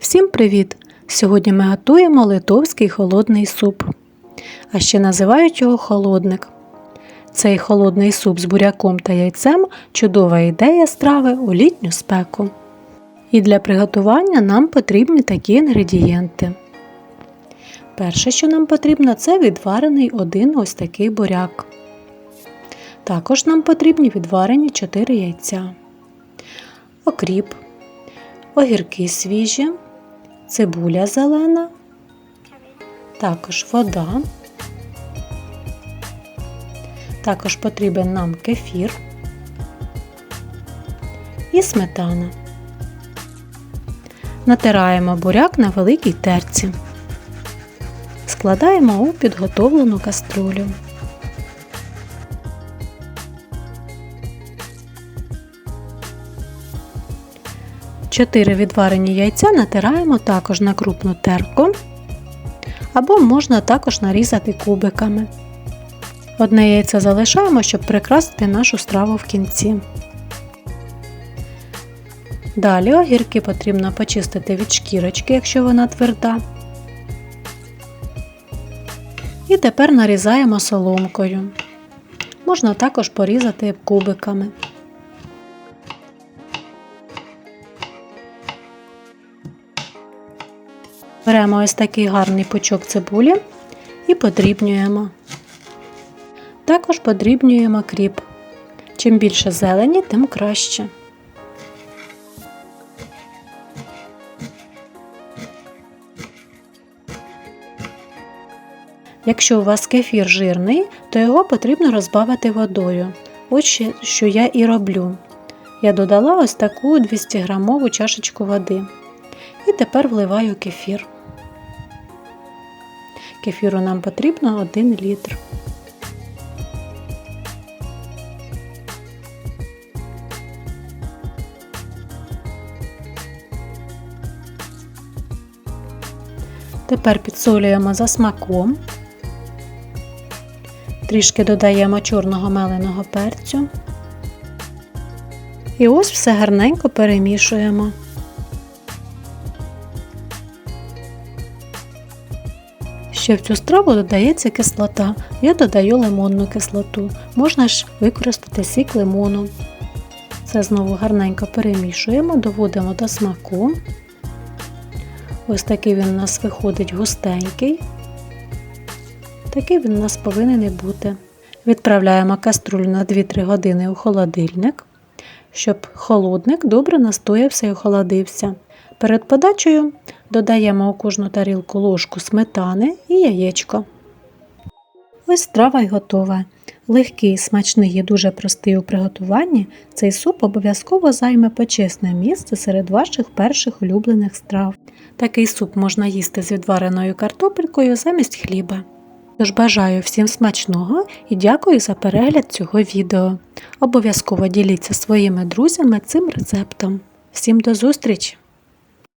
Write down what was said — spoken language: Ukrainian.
Всім привіт! Сьогодні ми готуємо литовський холодний суп, а ще називають його холодник. Цей холодний суп з буряком та яйцем чудова ідея страви у літню спеку. І для приготування нам потрібні такі інгредієнти. Перше, що нам потрібно, це відварений один ось такий буряк. Також нам потрібні відварені 4 яйця, окріп, огірки свіжі, цибуля зелена, також вода. Також потрібен нам кефір і сметана. Натираємо буряк на великій терці. Складаємо у підготовлену каструлю. Чотири відварені яйця натираємо також на крупну терку, або можна також нарізати кубиками. Одне яйце залишаємо, щоб прикрасити нашу страву в кінці. Далі огірки потрібно почистити від шкірочки, якщо вона тверда. І тепер нарізаємо соломкою. Можна також порізати кубиками. Беремо ось такий гарний пучок цибулі і подрібнюємо. Також подрібнюємо кріп. Чим більше зелені, тим краще. Якщо у вас кефір жирний, то його потрібно розбавити водою. Ось що я і роблю. Я додала ось таку 200 грамову чашечку води. І тепер вливаю кефір. Кефіру нам потрібно 1 літр. Тепер підсолюємо за смаком, трішки додаємо чорного меленого перцю. І ось все гарненько перемішуємо. Ще в цю страву додається кислота. Я додаю лимонну кислоту. Можна ж використати сік лимону. Це знову гарненько перемішуємо, доводимо до смаку. Ось такий він у нас виходить густенький. Такий він у нас повинен і бути. Відправляємо каструлю на 2-3 години у холодильник, щоб холодник добре настоявся і охолодився. Перед подачею додаємо у кожну тарілку ложку сметани і яєчко. Ось страва й готова. Легкий, смачний і дуже простий у приготуванні, цей суп обов'язково займе почесне місце серед ваших перших улюблених страв. Такий суп можна їсти з відвареною картопелькою замість хліба. Тож бажаю всім смачного і дякую за перегляд цього відео. Обов'язково діліться своїми друзями цим рецептом. Всім до зустрічі!